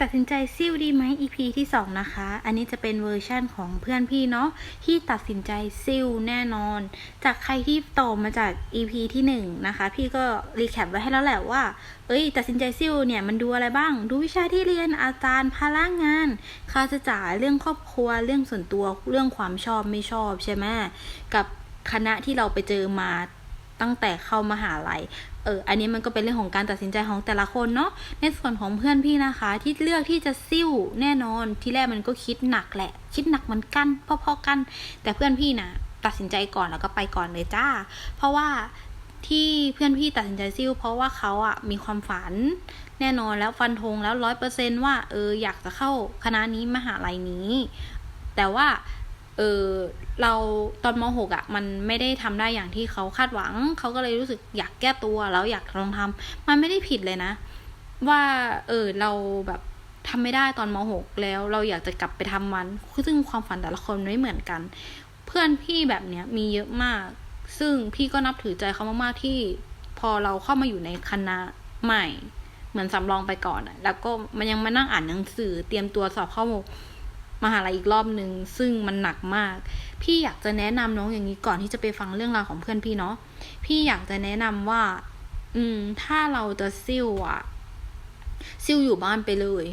ตัดสินใจซิ่วดีไหม EP ที่ 2 นะคะ อันนี้จะเป็นเวอร์ชั่นของเพื่อนพี่เนาะที่ตัดสินใจซิ่วแน่นอน จากใครที่ต่อมาจาก EP ที่ 1 นะคะ พี่ก็รีแคปไว้ให้แล้วแหละว่า เอ้ย ตัดสินใจซิ่วเนี่ยมันดูอะไรบ้าง ดูวิชาที่เรียนอาจารย์พลังงาน ค่าใช้จ่ายเรื่องครอบครัวเรื่องส่วนตัวเรื่องความชอบไม่ชอบใช่ไหมกับคณะที่เราไปเจอมา ตั้งแต่เข้ามหาลัย เออ อันนี้มันก็เป็นเรื่องของการตัดสินใจของแต่ละคนเนาะ ในส่วนของเพื่อนพี่นะคะ ที่เลือกที่จะซิ่วแน่นอน ที่แรกมันก็คิดหนักแหละ คิดหนักเหมือนกันพอๆกัน แต่เพื่อนพี่นะตัดสินใจก่อนแล้วก็ไปก่อนเลยจ้า เพราะว่าที่เพื่อนพี่ตัดสินใจซิ่วเพราะว่าเขาอะมีความฝันแน่นอนแล้วฟันธงแล้วร้อยเปอร์เซนว่าเอออยากจะเข้าคณะนี้มหาลัยนี้ แต่ว่า เออเราตอนม .6 อะ่ะมันไม่ได้ทำได้อย่างที่เขาคาดหวัง เขาก็เลยรู้สึกอยากแก้ตัวแล้วอยากลองทำมันไม่ได้ผิดเลยนะ ว่าเออเราแบบทำไม่ได้ตอนม .6 แล้วเราอยากจะกลับไปทำมันซึ่งความฝันแต่ละคนไม่เหมือนกัน เพื่อนพี่แบบเนี้ยมีเยอะมาก ซึ่งพี่ก็นับถือใจเขามากๆที่ พอเราเข้ามาอยู่ในคณะใหม่ เหมือนสำรองไปก่อนแล้วก็มันยังมานั่งอ่านหนังสือเตรียมตัวสอบเข้า มหาลัยอีกรอบหนึ่งซึ่งมันหนักมาก พี่อยากจะแนะนำน้องอย่างนี้ก่อนที่จะไปฟังเรื่องราวของเพื่อนพี่เนาะพี่อยากจะแนะนำว่า อืม ถ้าเราจะซิ่วอะซิ่วอยู่บ้านไปเลย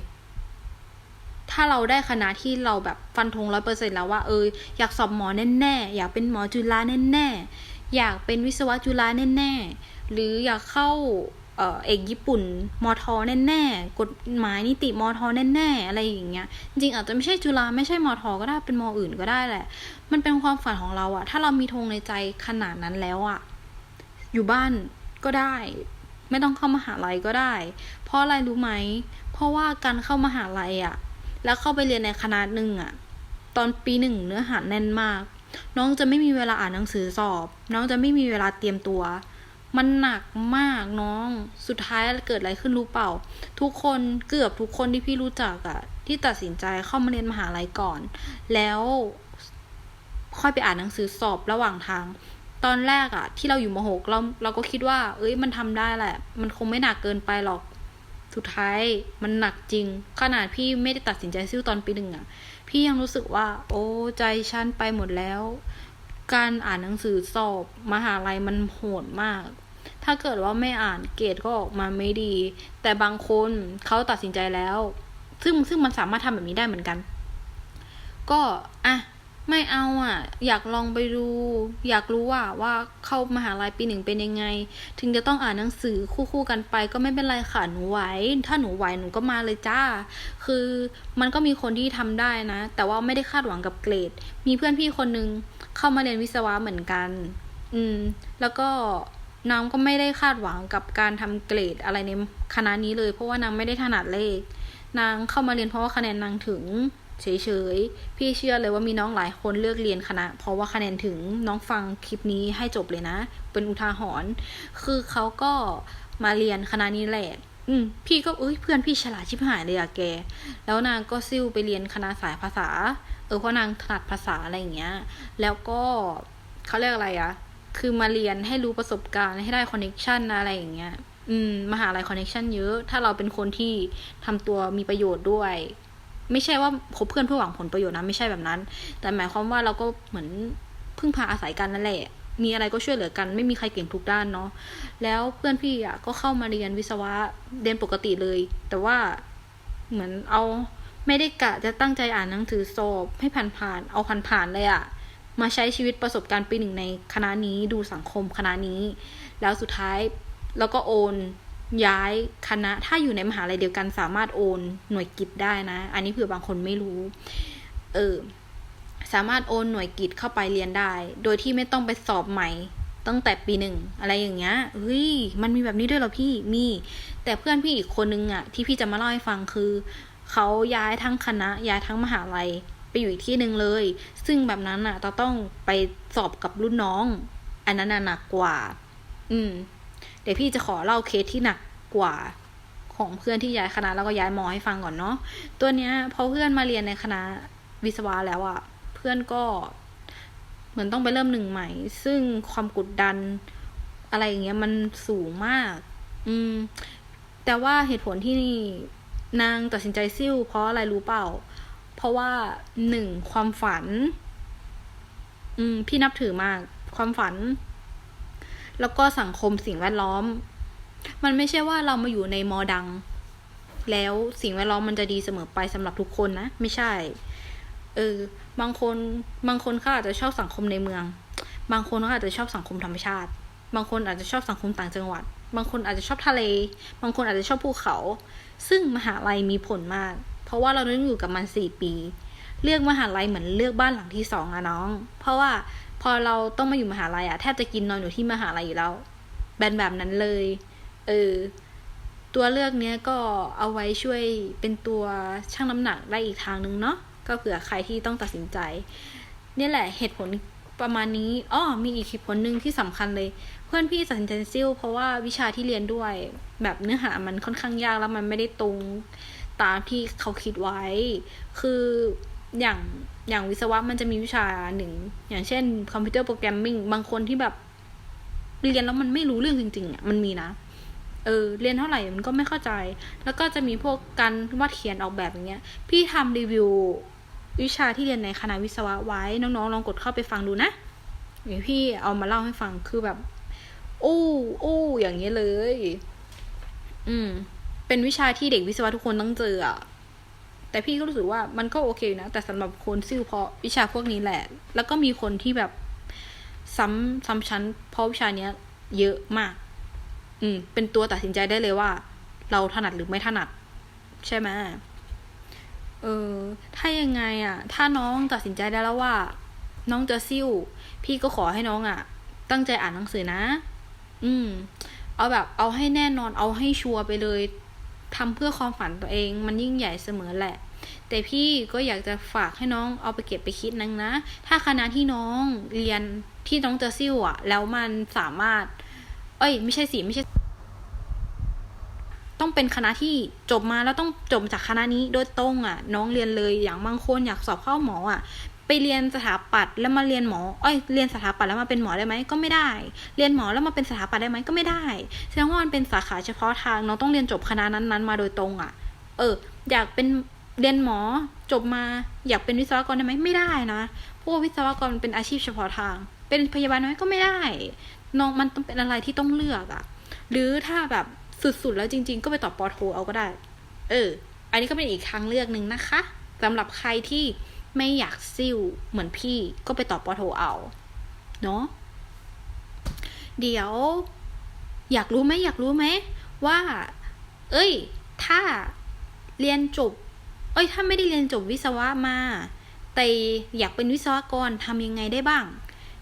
ถ้าเราได้คณะที่เราแบบฟันธงร้อยเปอร์เซ็นแล้วว่าเอออยากสอบหมอแน่ๆอยากเป็นหมอจุฬาแน่ๆอยากเป็นวิศวะจุฬาแน่ๆหรืออยากเข้า เอกญี่ปุ่นมอทอแน่ๆกฎหมายนิติมอทอแน่ๆอะไรอย่างเงี้ยจริงอาจจะไม่ใช่จุฬาไม่ใช่มอทอก็ได้เป็นมออื่นก็ได้แหละ มันเป็นความฝันของเราอะถ้าเรามีธงในใจขนาดนั้นแล้วอะอยู่บ้านก็ได้ ไม่ต้องเข้ามาหาลัยก็ได้ เพราะอะไรรู้ไหม เพราะว่าการเข้ามาหาลัยอะแล้วเข้าไปเรียนในคณะหนึ่งอะตอนปีหนึ่งเนื้อหาแน่นมาก น้องจะไม่มีเวลาอ่านหนังสือสอบ น้องจะไม่มีเวลาเตรียมตัว มันหนักมากน้อง สุดท้ายเกิดอะไรขึ้นรู้เปล่า ทุกคนเกือบทุกคนที่พี่รู้จักอะที่ตัดสินใจเข้ามาเรียนมหาลัยก่อน แล้วค่อยไปอ่านหนังสือสอบระหว่างทาง ตอนแรกอะที่เราอยู่มหกเราเราก็คิดว่า เอ้ยมันทำได้แหละ มันคงไม่หนักเกินไปหรอก สุดท้ายมันหนักจริง ขนาดพี่ไม่ได้ตัดสินใจซิ่วตอนปีหนึ่งอะพี่ยังรู้สึกว่า โอ้ใจฉันไปหมดแล้ว การอ่านหนังสือสอบมหาลัยมันโหดมาก ถ้าเกิดว่าไม่อ่านเกรดก็ออกมาไม่ดี แต่บางคนเขาตัดสินใจแล้ว ซึ่งซึ่งมันสามารถทำแบบนี้ได้เหมือนกัน ก็อะ ไม่เอาอะ อยากลองไปดู อยากรู้ว่าว่าเข้ามหาลัยปีหนึ่งเป็นยังไง ถึงจะต้องอ่านหนังสือคู่ๆกันไป ก็ไม่เป็นไรค่ะหนูไหว ถ้าหนูไหวหนูก็มาเลยจ้า คือมันก็มีคนที่ทำได้นะ แต่ว่าไม่ได้คาดหวังกับเกรด มีเพื่อนพี่คนนึงเข้ามาเรียนวิศวะเหมือนกัน อืม แล้วก็นางก็ไม่ได้คาดหวังกับการทำเกรดอะไรในคณะนี้เลย เพราะว่านางไม่ได้ถนัดเลข นางเข้ามาเรียนเพราะว่าคะแนนนางถึง เฉยๆ พี่เชื่อเลยว่ามีน้องหลายคนเลือกเรียนคณะ เพราะว่าคะแนนถึงน้องฟังคลิปนี้ให้จบเลยนะ เป็นอุทาหรณ์คือเขาก็มาเรียนคณะนี้แหละอืมพี่ก็เอ้ยเพื่อนพี่ฉลาดชิบหายเลยอะแก แล้วนางก็ซิ่วไปเรียนคณะสายภาษา เออเพราะนางถนัดภาษาอะไรอย่างเงี้ย แล้วก็เขาเรียกอะไรอะคือมาเรียนให้รู้ประสบการณ์ให้ได้คอนเน็ชันอะไรอย่างเงี้ย อืมมหาลัยคอนเน็ชันเยอะ ถ้าเราเป็นคนที่ทำตัวมีประโยชน์ด้วย ไม่ใช่ว่าคบเพื่อนเพื่อหวังผลประโยชน์นะไม่ใช่แบบนั้น แต่หมายความว่าเราก็เหมือนพึ่งพาอาศัยกันนั่นแหละ มีอะไรก็ช่วยเหลือกัน ไม่มีใครเก่งทุกด้านเนาะ แล้วเพื่อนพี่อะก็เข้ามาเรียนวิศวะเรียนปกติเลย แต่ว่าเหมือนเอาไม่ได้กะจะตั้งใจอ่านหนังสือสอบให้ผ่านๆเอาผ่านๆเลยอะ่ะมาใช้ชีวิตประสบการณ์ปีหนึ่งในคณะนี้ดูสังคมคณะนี้ แล้วสุดท้ายแล้วก็โอน ย้ายคณะถ้าอยู่ในมหาลัยเดียวกันสามารถโอนหน่วยกิจได้นะ อันนี้เผื่อบางคนไม่รู้ เออ สามารถโอนหน่วยกิจเข้าไปเรียนได้ โดยที่ไม่ต้องไปสอบใหม่ตั้งแต่ปีหนึ่งอะไรอย่างเงี้ยเฮ้ย มันมีแบบนี้ด้วยเหรอพี่มี แต่เพื่อนพี่อีกคนนึงอะที่พี่จะมาเล่าให้ฟังคือเขาย้ายทั้งคณะย้ายทั้งมหาลัยไปอยู่อีกที่หนึ่งเลย ซึ่งแบบนั้นอะต้องไปสอบกับรุ่นน้อง อันนั้นหนักกว่า อืม เดี๋ยวพี่จะขอเล่าเคสที่หนักกว่าของเพื่อนที่ย้ายคณะแล้วก็ย้ายมอให้ฟังก่อนเนาะตัวเนี้ยพอเพื่อนมาเรียนในคณะวิศวะแล้วอะ่ะเพื่อนก็เหมือนต้องไปเริ่มหนึ่งใหม่ ซึ่งความกดดันอะไรอย่างเงี้ยมันสูงมาก อืม แต่ว่าเหตุผลที่นี่นางตัดสินใจซิ่วเพราะอะไรรู้เปล่า เพราะว่าหนึ่งความฝัน อืม พี่นับถือมาก ความฝัน แล้วก็สังคมสิ่งแวดล้อม มันไม่ใช่ว่าเรามาอยู่ในมอดัง แล้วสิ่งแวดล้อมมันจะดีเสมอไปสำหรับทุกคนนะ ไม่ใช่ เออ บางคนบางคนเขาอาจจะชอบสังคมในเมือง บางคนเขาอาจจะชอบสังคมธรรมชาติ บางคนอาจจะชอบสังคมต่างจังหวัด บางคนอาจจะชอบทะเล บางคนอาจจะชอบภูเขา ซึ่งมหาลัยมีผลมาก เพราะว่าเราต้องอยู่กับมันสี่ปี เลือกมหาลัยเหมือนเลือกบ้านหลังที่สองอะน้อง เพราะว่า พอเราต้องมาอยู่มหาลัยอะแทบจะกินนอนอยู่ที่มหาลัยอยู่แล้วแบนแบบนั้นเลย เออ ตัวเลือกเนี้ยก็เอาไว้ช่วยเป็นตัวชั่งน้ำหนักได้อีกทางหนึ่งเนาะก็เผื่อใครที่ต้องตัดสินใจ เนี่ยแหละเหตุผลประมาณนี้อ้อมีอีกเหตุผลหนึ่งที่สำคัญเลย เพื่อนพี่ตัดสินใจซิ่วเพราะว่าวิชาที่เรียนด้วย แบบเนื้อหามันค่อนข้างยากแล้วมันไม่ได้ตรงตามที่เขาคิดไว้ คือ อย่างอย่างวิศวะมันจะมีวิชาหนึ่ง อย่างเช่นคอมพิวเตอร์โปรแกรมมิ่งบางคนที่แบบ เรียนแล้วมันไม่รู้เรื่องจริงๆอะมันมีนะ เออ เรียนเท่าไหร่มันก็ไม่เข้าใจ แล้วก็จะมีพวกการวาดเขียนออกแบบอย่างเงี้ย พี่ทำรีวิววิชาที่เรียนในคณะวิศวะไว้ น้องๆลองกดเข้าไปฟังดูนะเดี๋ยวพี่เอามาเล่าให้ฟังคือแบบโอ้โอ้อย่างเงี้ยเลย อืม เป็นวิชาที่เด็กวิศวะทุกคนต้องเจออะ แต่พี่ก็รู้สึกว่ามันก็โอเคนะ แต่สำหรับคนซิ่วเพราะวิชาพวกนี้แหละ แล้วก็มีคนที่แบบซ้ำซ้ำชั้นเพราะวิชาเนี้ย เยอะมาก อืม เป็นตัวตัดสินใจได้เลยว่า เราถนัดหรือไม่ถนัด ใช่ไหมเออ ถ้ายังไงอะ่ะ ถ้าน้องตัดสินใจได้แล้วว่า น้องจะซิ่ว พี่ก็ขอให้น้องอะ่ะ ตั้งใจอ่านหนังสือนะ อืม เอาแบบ เอาให้แน่นอน เอาให้ชัวร์ไปเลย ทำเพื่อความฝันตัวเอง มันยิ่งใหญ่เสมอแหละ แต่พี่ก็อยากจะฝากให้น้องเอาไปเก็บไปคิดนังนะ ถ้าคณะที่น้องเรียนที่น้องจะซิ่วอะ่ะแล้วมันสามารถ เอ้ย ไม่ใช่สิไม่ใช่ ต้องเป็นคณะที่จบมาแล้วต้องจบจากคณะนี้โดยตรงอะ น้องเรียนเลยอย่างบางคนอยากสอบเข้าหมออะ ไปเรียนสถาปัตย์แล้วมาเรียนหมอเอ้ยเรียนสถาปัตย์แล้วมาเป็นหมอได้ไหมก็ไม่ได้ เรียนหมอแล้วมาเป็นสถาปัตย์ได้ไหมก็ไม่ได้แสดงว่ามันเป็นสาขาเฉพาะทางน้องต้องเรียนจบคณะนั้นๆ มาโดยตรงอะ เออ อยากเป็นเรียนหมอจบมาอยากเป็นวิศวกรได้ไหมไม่ได้นะพว่าวิศวกรมันเป็นอาชีพเฉพาะทาง เป็นพยาบาลไหมก็ไม่ได้น้องมันต้องเป็นอะไรที่ต้องเลือกอะ หรือถ้าแบบสุดๆแล้วจริง ๆ ก็ไปต่อปอโทเอาก็ได้ เออ อันนี้ก็เป็นอีกทางเลือกหนึ่งนะคะสำหรับใครที่ ไม่อยากซิ่วเหมือนพี่ก็ไปต่อปอโทเอา เนาะเดี๋ยว อยากรู้ไหมอยากรู้ไหมว่า เอ้ย ถ้าเรียนจบ เอ้ย ถ้าไม่ได้เรียนจบวิศวะมา แต่อยากเป็นวิศวกรทำยังไงได้บ้าง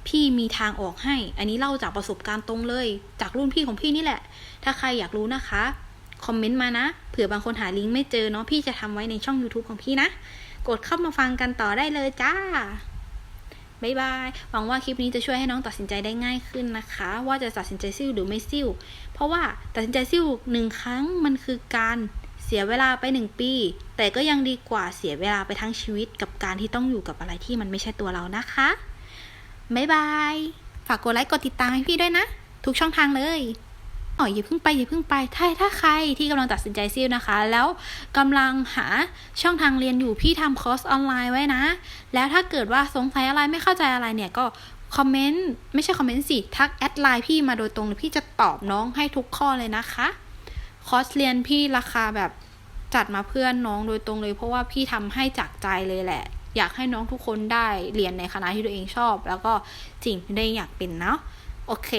พี่มีทางออกให้ อันนี้เล่าจากประสบการณ์ตรงเลย จากรุ่นพี่ของพี่นี่แหละ ถ้าใครอยากรู้นะคะ คอมเมนต์มานะ เผื่อบางคนหาลิงก์ไม่เจอเนาะพี่จะทำไว้ในช่อง YouTube ของพี่นะ กดเข้ามาฟังกันต่อได้เลยจ้าบายบาย หวังว่าคลิปนี้จะช่วยให้น้องตัดสินใจได้ง่ายขึ้นนะคะ ว่าจะตัดสินใจซิ่วหรือไม่ซิ่ว เพราะว่าตัดสินใจซิ่วหนึ่งครั้งมันคือการเสียเวลาไปหนึ่งปี แต่ก็ยังดีกว่าเสียเวลาไปทั้งชีวิตกับการที่ต้องอยู่กับอะไรที่มันไม่ใช่ตัวเรานะคะบายบาย ฝากกดไลค์กดติดตามให้พี่ด้วยนะ ทุกช่องทางเลย อ๋ออย่าเพิ่งไปอย่าเพิ่งไป ถ้าถ้าใครที่กำลังตัดสินใจซิ่วนะคะ แล้วกำลังหาช่องทางเรียนอยู่พี่ทำคอร์สออนไลน์ไว้นะ แล้วถ้าเกิดว่าสงสัยอะไรไม่เข้าใจอะไรเนี่ยก็คอมเมนต์ไม่ใช่คอมเมนต์สิ ทักแอดไลน์พี่มาโดยตรงพี่จะตอบน้องให้ทุกข้อเลยนะคะ คอร์สเรียนพี่ราคาแบบจัดมาเพื่อนน้องโดยตรงเลย เพราะว่าพี่ทำให้จากใจเลยแหละ อยากให้น้องทุกคนได้เรียนในคณะที่ตัวเองชอบ แล้วก็สิ่งที่ตัวเองอยากเป็นเนาะโอเค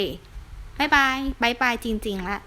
บายบายบายบายจริงๆละ